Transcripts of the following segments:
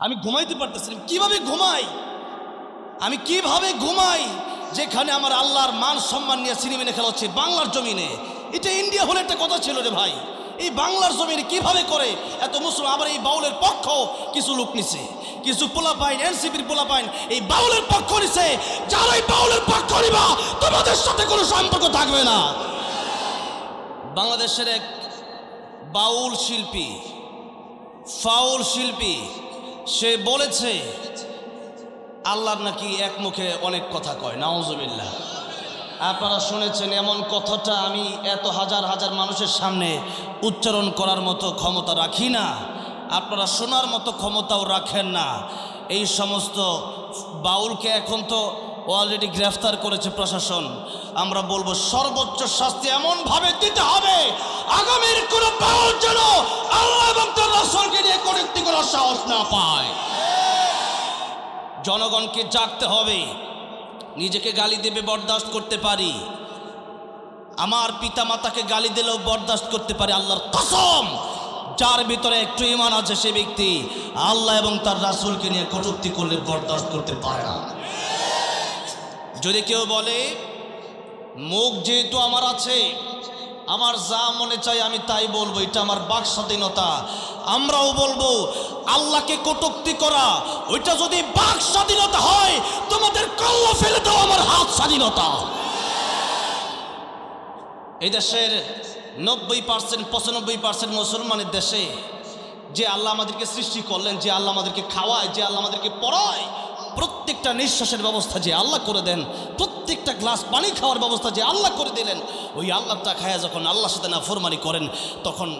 আমি ঘুমাইতে পারতেছি না। কীভাবে ঘুমাই? আমি কীভাবে ঘুমাই? যেখানে আমার আল্লাহর মান সম্মান নিয়ে সিনেমিনে খেলা হচ্ছে, বাংলার জমিনে। এটা ইন্ডিয়া হলে একটা কথা ছিল রে ভাই। এই বাংলার জমিনে কীভাবে করে? এত মুসলিম আবার এই বাউলের পক্ষ কিছু লোক নিছে। কিছু পোলা পাইন এনসিপির পোলা পাইন এই বাউলের পক্ষ নিছে। যারা এই বাউলের পক্ষ নিবা, তোমাদের সাথে কোনো সম্পর্ক থাকবে না। বাংলাদেশের এক বাউল শিল্পী, ফাউল শিল্পী সে বলেছে আল্লাহর নাকি এক মুখে অনেক কথা কয় নাওজবিল্লা আপনারা শুনেছেন এমন কথাটা আমি এত হাজার হাজার মানুষের সামনে উচ্চারণ করার মতো ক্ষমতা রাখি না। আপনারা শোনার মতো ক্ষমতাও রাখেন না। এই সমস্ত বাউলকে এখন তো অলরেডি গ্রেফতার করেছে প্রশাসন। আমরা বলব সর্বোচ্চ শাস্তি এমনভাবে দিতে হবে, আগামীর কোনো বাউল যেন আল্লাহ এবং তার রসলকে নিয়ে কটুক্তি কোনো সাহস না পায়। জনগণকে জাগতে হবে, নিজেকে গালি দেবে, বরদাস্ত করতে পারি। আমার পিতা মাতাকে গালি দিলেও বরদাস্ত করতে পারি, আল্লাহর কসম। যার ভিতরে একটু ইমান আছে সে ব্যক্তি আল্লাহ এবং তার রাসূলকে নিয়ে কটূক্তি করলে বরদাস্ত করতে পারে না। যদি কেউ বলে, মুখ যেহেতু আমার আছে, আমার যা মনে চাই আমি তাই বলব, এটা আমার বাক স্বাধীনতা। আমরাও বলব, আল্লাহকে কটুক্তি করা, ওইটা যদি বাক স্বাধীনতা হয়, তোমাদের কল্লা ফেলে দাও আমার হাত স্বাধীনতা। এই দেশের নব্বই পার্সেন্ট, পঁচানব্বই পার্সেন্ট মুসলমানের দেশে যে আল্লাহ আমাদেরকে সৃষ্টি করলেন, যে আল্লাহ আমাদেরকে খাওয়ায়, যে আল্লাহ আমাদেরকে পড়ায় প্রত্যেকটা নিঃশ্বাসের ব্যবস্থা যে আল্লাহ করে দেন, প্রত্যেকটা গ্লাস পানি খাওয়ার ব্যবস্থা যে আল্লাহ করে দিলেন, ওই আল্লাহটা খায়া যখন আল্লাহর সাথে না ফরমানি করেন, তখন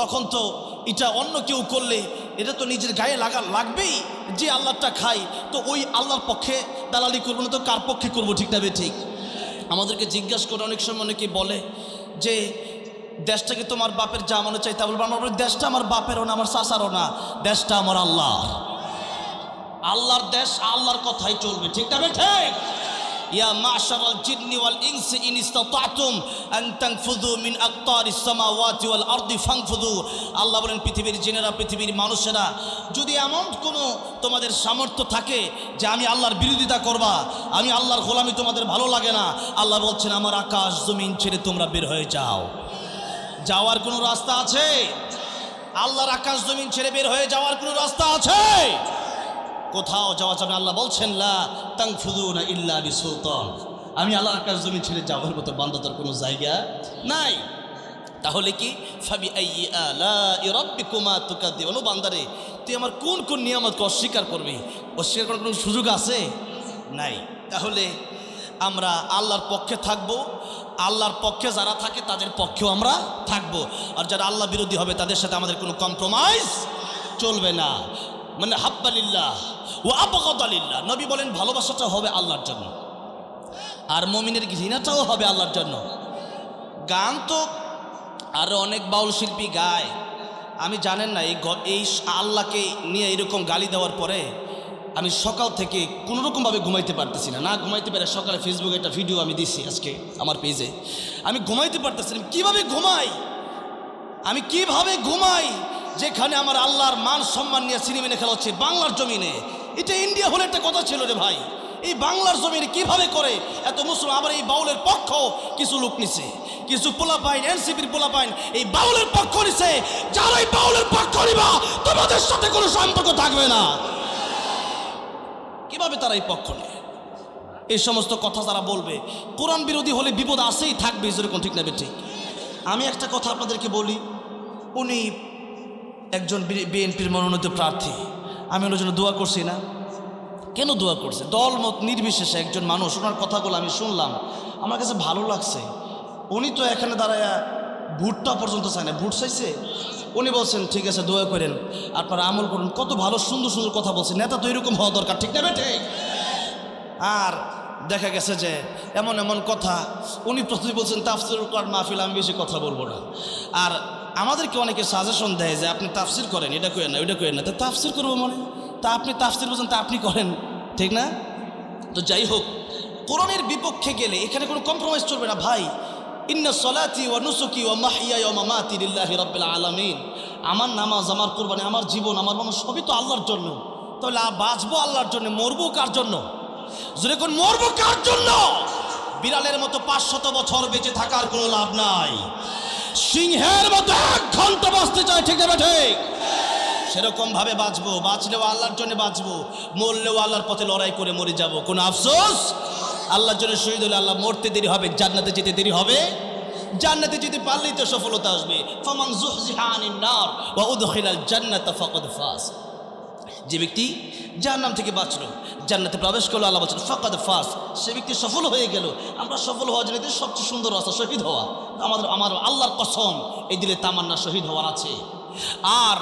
তখন তো এটা অন্য কেউ করলে, এটা তো নিজের গায়ে লাগা, লাগবেই যে আল্লাহটা খাই তো ওই আল্লাহর পক্ষে দালালি করব না তো কার পক্ষে করব, ঠিক না ঠিক? আমাদেরকে জিজ্ঞাসা করে অনেক সময় অনেকে বলে যে, দেশটাকে তোমার বাপের যা মনে চাই তা বলব। আমার দেশটা আমার বাপেরও না, আমার চাষারও না, দেশটা আমার আল্লাহ আল্লাহর দেশ আল্লাহর কথাই চলবে, ঠিক না ঠিক ইয়া ওয়াল ইন মিন আল্লাহ পৃথিবীর পৃথিবীর মানুষেরা, যদি এমন কোনো তোমাদের সামর্থ্য থাকে যে আমি বিরোধিতা করবা, আমি তোমাদের ভালো লাগে না, আল্লাহ বলছেন, আমার আকাশ জমিন ছেড়ে তোমরা বের হয়ে যাও। যাওয়ার কোনো রাস্তা আছে? আল্লাহর আকাশ জমিন ছেড়ে বের হয়ে যাওয়ার কোনো রাস্তা আছে? কোথাও যাওয়া যাবে আল্লাহ বলছেন, লা তাংফুদুনা ইল্লা বিসুলতান। আমি আল্লাহর আকাশ জমি ছেড়ে যাওয়ার মতো বান্দাতার কোনো জায়গা নাই। তাহলে কি? ফাবি আলা তুকাদ্দিবুন। ও বান্দারে, তুই আমার কোন কোন নিয়ামতকে অস্বীকার করবি? অস্বীকার করার কোনো সুযোগ আছে? নাই। তাহলে আমরা আল্লাহর পক্ষে থাকব। আল্লাহর পক্ষে যারা থাকে, তাদের পক্ষেও আমরা থাকব। আর যারা আল্লাহ বিরোধী হবে, তাদের সাথে আমাদের কোনো কম্প্রোমাইজ চলবে না। মানে হাব্বালিল্লাহ ও আবগদালিল্লাহ নবী বলেন, ভালোবাসাটা হবে আল্লাহর জন্য। আর মমিনের ঘৃণাটাও হবে আল্লাহর জন্য। গান তো আরও অনেক বাউল শিল্পী গায়। আমি জানেন না, এই এই আল্লাহকে নিয়ে এরকম গালি দেওয়ার পরে আমি সকাল থেকে কোনোরকমভাবে ঘুমাইতে পারতেছি না। না ঘুমাইতে পারে সকালে ফেসবুকে একটা ভিডিও আমি দিছি আজকে আমার পেজে আমি ঘুমাইতে পারতেছি না কীভাবে ঘুমাই? আমি কীভাবে ঘুমাই? যেখানে আমার আল্লাহর মান সম্মান নিয়ে সিনেমিনে খেলা হচ্ছে বাংলার জমিনে। এটা ইন্ডিয়া হলে একটা কথা ছিল রে ভাই। এই বাংলার জমিনে কীভাবে করে? এত মুসলিম আবার এই বাউলের পক্ষ কিছু লোক নিছে। কিছু পোলা পাইন এনসিপির পোলা পাইন এই বাউলের পক্ষ নিছে। যারা এই বাউলের পক্ষ নিবা, তোমাদের সাথে কোনো সম্পর্ক থাকবে না। কীভাবে তারা এই পক্ষ নেয়? এই সমস্ত কথা যারা বলবে। কোরআন বিরোধী হলে বিপদ আসেই থাকবে যেরকম ঠিক নেবে ঠিক। আমি একটা কথা আপনাদেরকে বলি। উনি একজন বিএনপির মনোনীত প্রার্থী। আমি ওনার জন্য দোয়া করছি না। কেন দোয়া করছে? দল মত নির্বিশেষে একজন মানুষ, ওনার কথাগুলো আমি শুনলাম। আমার কাছে ভালো লাগছে। উনি তো এখানে দাঁড়ায় ভুটটা পর্যন্ত চায় না। ভোট চাইছে? উনি বলছেন, ঠিক আছে, দোয়া করেন। আপনারা আমল করুন। কত ভালো, সুন্দর সুন্দর কথা বলছেন নেতা তো এরকম হওয়া দরকার। ঠিক না বেটে আর দেখা গেছে যে এমন এমন কথা। উনি প্রস্তুতি বলছেন তাফসির কর মাহফিল, আমি বেশি কথা বলব না। আর আমাদেরকে অনেকে সাজেশন দেয় যে আপনি তাফসির করেন, এটা করেন না, ওইটা করেন না। তা তাফসির করব মনে? তা আপনি তাফসির বলছেন তা আপনি করেন, ঠিক না? তো যাই হোক, কোরআনের বিপক্ষে গেলে এখানে কোনো কম্প্রোমাইজ চলবে না। ভাই, ইন্না সলাতি ও নুসুকি ও মাহিয়া ও মামাতি লিল্লাহি রাব্বিল আলামিন। আমার নামাজ, আমার কোরবানি, আমার জীবন, আমার মানুষ, সবই তো আল্লাহর জন্য। তাহলে বাঁচবো আল্লাহর জন্য, মরবো কার জন্য? যদি কোন, মরবো কার জন্য? বিড়ালের মতো পাঁচশত বছর বেঁচে থাকার কোনো লাভ নাই। সিংহের মতো এক ঘণ্টা বাঁচতে চায়, ঠিক না ঠিক সেরকম ভাবে বাঁচবো, বাঁচলেও আল্লাহর জন্য বাঁচবো, মরলেও আল্লাহর পথে লড়াই করে মরে যাব। কোনো আফসোস? আল্লাহর জন্য শহীদ হলে আল্লাহ মরতে দেরি হবে, জান্নাতে যেতে দেরি হবে? জান্নাতে যেতে পারলেই তো সফলতা আসবে। ফমান জুহজিহানিন নার ওয়া উদখিলাল জান্নাতা ফাকাদ ফাজ। যে ব্যক্তি জাহান্নাম থেকে বাঁচলো, জান্নাতে প্রবেশ করল, আল্লাহ বলছেন, ফাকাদ ফাস সে ব্যক্তি সফল হয়ে গেল। আমরা সফল হওয়া জানিতে সবচেয়ে সুন্দর রাস্তা শহীদ হওয়া। আমাদের, আমার, আল্লাহর কসম, এই দিলে তামান্না শহীদ হওয়ার আছে। আর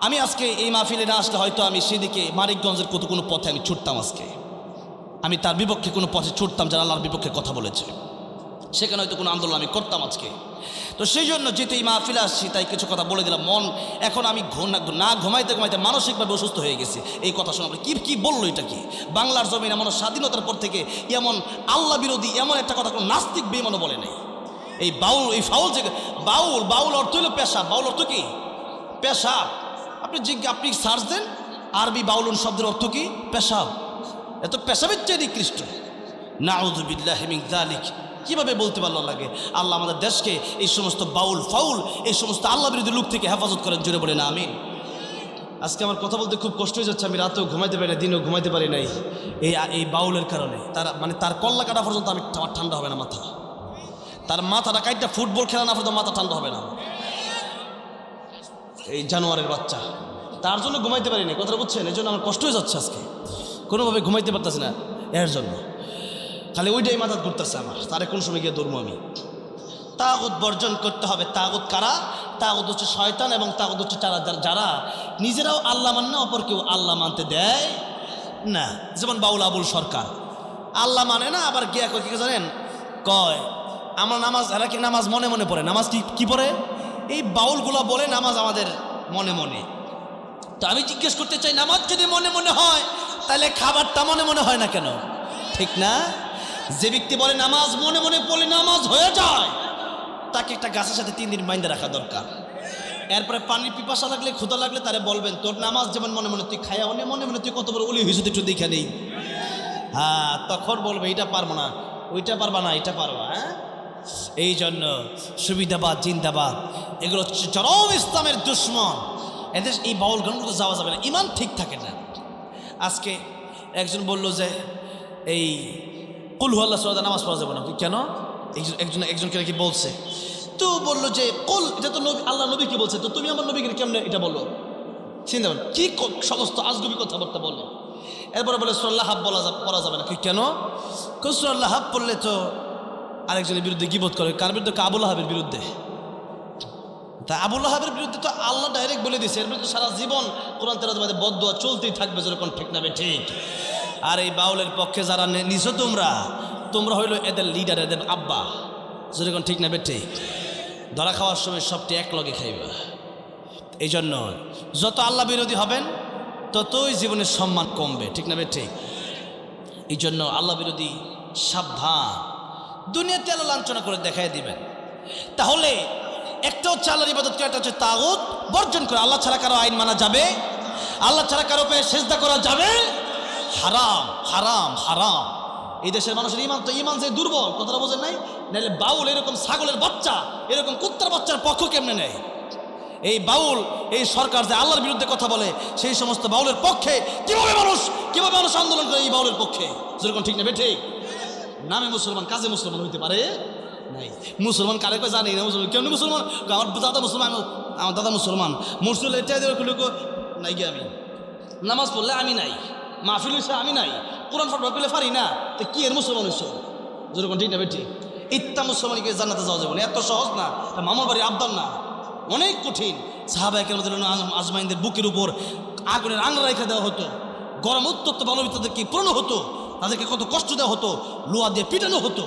আমি আজকে এই মাহফিলে না আসলে হয়তো আমি সেদিকে মানিকগঞ্জের কত কোনো পথে আমি ছুটতাম আজকে। আমি তার বিপক্ষে কোনো পথে ছুটতাম যারা আল্লাহর বিপক্ষে কথা বলেছে। সেখানে হয়তো কোনো আন্দোলন আমি করতাম আজকে। তো সেই জন্য যেহেতু এই মাহফিলে আসছি, তাই কিছু কথা বলে দিলাম। মন, এখন আমি না ঘুমাইতে ঘুমাইতে মানসিকভাবে অসুস্থ হয়ে গেছি। এই কথা শোনা কি কি বলল এটা কি? বাংলার জমিন এমন স্বাধীনতার পর থেকে এমন আল্লাহ বিরোধী এমন একটা কথা কোনো নাস্তিক বেমানও বলে নাই। এই বাউল, এই ফাউল যে, বাউল বাউল অর্থ হলো পেশা। বাউল অর্থ কি? পেশা। আপনি জিজ্ঞা আপনি সার্চ দেন, আরবি বাউলুন শব্দের অর্থ কি? পেশাব এত পেশাবের চেয়ে নিকৃষ্ট মিন যালিক। কীভাবে বলতে পারল লাগে আল্লাহ আমাদের দেশকে এই সমস্ত বাউল, ফাউল, এই সমস্ত আল্লাহ বিরোধী লোক থেকে হেফাজত করেন, জোরে বলে না আমিন। আজকে আমার কথা বলতে খুব কষ্ট হয়ে যাচ্ছে, আমি রাতেও ঘুমাইতে পারি না, দিনেও ঘুমাইতে পারি নাই। এই এই বাউলের কারণে। তার মানে তার কল্লা কাটা পর্যন্ত আমি আমার ঠান্ডা হবে না মাথা। তার মাথাটা কাইটটা ফুটবল খেলা না পর্যন্ত মাথা ঠান্ডা হবে না। এই জানোয়ারের বাচ্চা। তার জন্য ঘুমাইতে পারি না কথাটা বুঝছেন? এই জন্য আমার কষ্ট হয়ে যাচ্ছে আজকে। কোনোভাবে ঘুমাইতে পারতেছি না এর জন্য। খালি ওইটাই মাথা ঘুরতেছে আমার। তারে কোন সময় গিয়ে দৌড়বো আমি? তাগুত বর্জন করতে হবে। তাগুত কারা? তাগুত হচ্ছে শয়তান এবং তাগুত হচ্ছে যারা, যারা- নিজেরাও আল্লাহ মান না অপর কেউ আল্লাহ মানতে দেয় না। যেমন বাউল আবুল সরকার। আল্লাহ মানে না, আবার গিয়া কি জানেন? কয়, আমার নামাজ, এরা কি নামাজ মনে মনে পড়ে? নামাজ কি, কী পড়ে? এই বাউলগুলা বলে নামাজ আমাদের মনে মনে। তো আমি জিজ্ঞেস করতে চাই, নামাজ যদি মনে মনে হয়, তাহলে খাবারটা মনে মনে হয় না কেন? ঠিক না? যে ব্যক্তি বলে নামাজ, মনে মনে পড়লে নামাজ হয়ে যায়। তাকে একটা গাছের সাথে তিন দিন বাইন্দে রাখা দরকার। এরপরে পানির পিপাসা লাগলে ক্ষুদা লাগলে তারে বলবেন, তোর নামাজ যেমন মনে মনে, তুই খাইয়া অনেক মনে মনে তুই কত বড় উলি হয়েছে একটু দেখে নেই। হ্যাঁ তখন বলবে এটা পারব না, ওইটা পারবা না এটা পারবা হ্যাঁ? এই জন্য সুবিধাবাদ, জিন্দাবাদ, এগুলো চরম ইসলামের দুশ্মন। এদের এই বাউল গানগুলো যাওয়া যাবে না, ইমান ঠিক থাকে না। আজকে একজন বলল যে, এই কুল আল্লাহ সাল্লাহ নামাজ পড়া যাবে না। কেন? একজন একজন একজনকে নাকি বলছে। তো বলল যে, কুল, এটা তো নবী আল্লাহ নবীকে বলছে? তো তুমি আমার নবীকে কেমনে এটা বলল চিন্তা করেন কি সমস্ত আজগুবি কথাবার্তা বলে? এরপরে বলে সোল্লাহ হাব বলা পড়া যাবে না। কি কেন? সোল্লাহ হাব পড়লে তো আরেকজনের বিরুদ্ধে গিবোধ করে? কার বিরুদ্ধে? কাবুল হাবের বিরুদ্ধে। তা আবুল হাবের বিরুদ্ধে তো আল্লাহ ডাইরেক্ট বলে দিয়েছে। এর বিরুদ্ধে সারা জীবন কোরআন তেরাজ বাদে চলতেই থাকবে যেরকম ঠিক না ঠিক। আর এই বাউলের পক্ষে যারা নিছো তোমরা তোমরা হইল এদের লিডার এদের আব্বা। যেরকম ঠিক না ঠিক ধরা খাওয়ার সময় সবটি লগে খাইবা। এই জন্য যত আল্লাহ বিরোধী হবেন, ততই জীবনের সম্মান কমবে। ঠিক না ঠিক এই জন্য আল্লাহ বিরোধী সাবধান। দুনিয়াতে আল্লাহ লাঞ্ছনা করে দেখাই দিবেন। তাহলে একটা হচ্ছে আল্লাহর ইবাদত করা, একটা হচ্ছে তাগুত বর্জন করে। আল্লাহ ছাড়া কারও আইন মানা যাবে, আল্লাহ ছাড়া কারও পেয়ে সেজদা করা যাবে হারাম হারাম হারাম। এই দেশের মানুষের ইমান তো ইমান যে দুর্বল, কথাটা বোঝেন নাই? নাহলে বাউল এরকম ছাগলের বাচ্চা, এরকম কুত্তার বাচ্চার পক্ষ কেমনে নেয়? এই বাউল, এই সরকার যে আল্লাহর বিরুদ্ধে কথা বলে, সেই সমস্ত বাউলের পক্ষে কীভাবে মানুষ কীভাবে মানুষ আন্দোলন করে এই বাউলের পক্ষে? যেরকম ঠিক নেবে ঠিক নামে মুসলমান, কাজে মুসলমান হইতে পারে? নাই। মুসলমান কারে কয় জানি না মুসলমান? কেমনি মুসলমান? আমার দাদা মুসলমান আমি- আমার দাদা মুসলমান। মুসলিম এটা নাই আমি? নামাজ পড়লে আমি নাই। মাহফিল হয়েছে, আমি নাই। কোরআন ফটবা পেলে পারি না। তো কি এর মুসলমান হয়েছ? যেরকম ঠিক নেবে ঠিক ইত্যা মুসলমানকে জানাতে যাওয়া যাবে না, এত সহজ না। মামার বাড়ি আবদার না। অনেক কঠিন। সাহাবাহ কেন আজমাইনদের বুকের উপর আগুনের আংরা রেখে দেওয়া হতো। গরম উত্তপ্ত বালবিতাদেরকে পুরনো হতো। তাদেরকে কত কষ্ট দেওয়া হতো। লোয়া দিয়ে পিটানো হতো।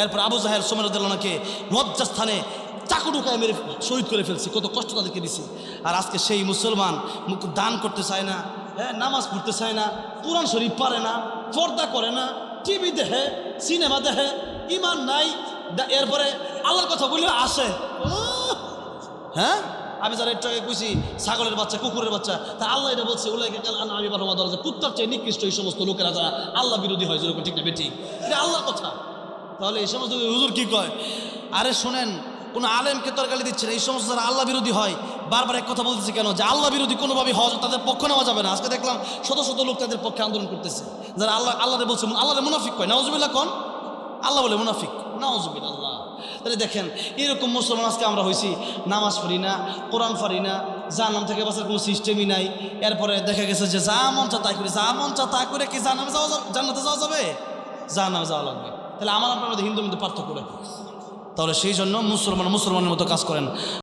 এরপর আবু জাহের সোমেরুদ্দালনাকে লজ্জাস্থানে চাকু ঢুকায় মেরে শহীদ করে ফেলছে। কত কষ্ট তাদেরকে দিছে। আর আজকে সেই মুসলমান মুখ দান করতে চায় না। হ্যাঁ নামাজ পড়তে চায় না, কোরআন শরীফ পারে না, পর্দা করে না টিভি দেখে, সিনেমা দেখে, ইমান নাই এরপরে আল্লাহর কথা বলে আসে! হ্যাঁ? আমি যারা একটু আগে কইছি, ছাগলের বাচ্চা, কুকুরের বাচ্চা, তা আল্লাহ এটা বলছে উল্লেখে আমি বারো মাদার যে কুত্তার চেয়ে নিকৃষ্ট এই সমস্ত লোকেরা যারা আল্লাহ বিরোধী হয়, যেরকম ঠিক না, বেঠিক। এটা আল্লাহর কথা। তাহলে এই সমস্ত হুজুর কি কয়? আরে শোনেন কোনো আলেমকে তরকারি দিচ্ছে না এই সমস্ত যারা আল্লাহ বিরোধী হয়, বারবার এক কথা বলতেছে কেন? যে আল্লাহ বিরোধী কোনোভাবে হওয়া তাদের পক্ষ নেওয়া যাবে না। আজকে দেখলাম শত শত লোক তাদের পক্ষে আন্দোলন করতেছে। যারা আল্লাহ, আল্লাহরে বলছে, আল্লাহরে মুনাফিক কয়? নাওজবিল্লা কন? আল্লাহ বলে মুনাফিক। নাওজবিল আল্লাহ তাহলে দেখেন, এরকম মুসলমান আজকে আমরা হয়েছি, নামাজ পড়ি না, কোরআন পারি না যা নাম থেকে বাসার কোনো সিস্টেমই নাই। এরপরে দেখা গেছে যে যা মন চা তাই করি, যা মন চা তাই করে কি জানামে যাওয়া যাবে? জান্নাতে যাওয়া যাবে? জাহান্নামে যাওয়া লাগবে। তাহলে আমার আপনার মধ্যে হিন্দুর মধ্যে পার্থক্য রাখি তাহলে সেই জন্য মুসলমান মুসলমানের মতো কাজ করেন।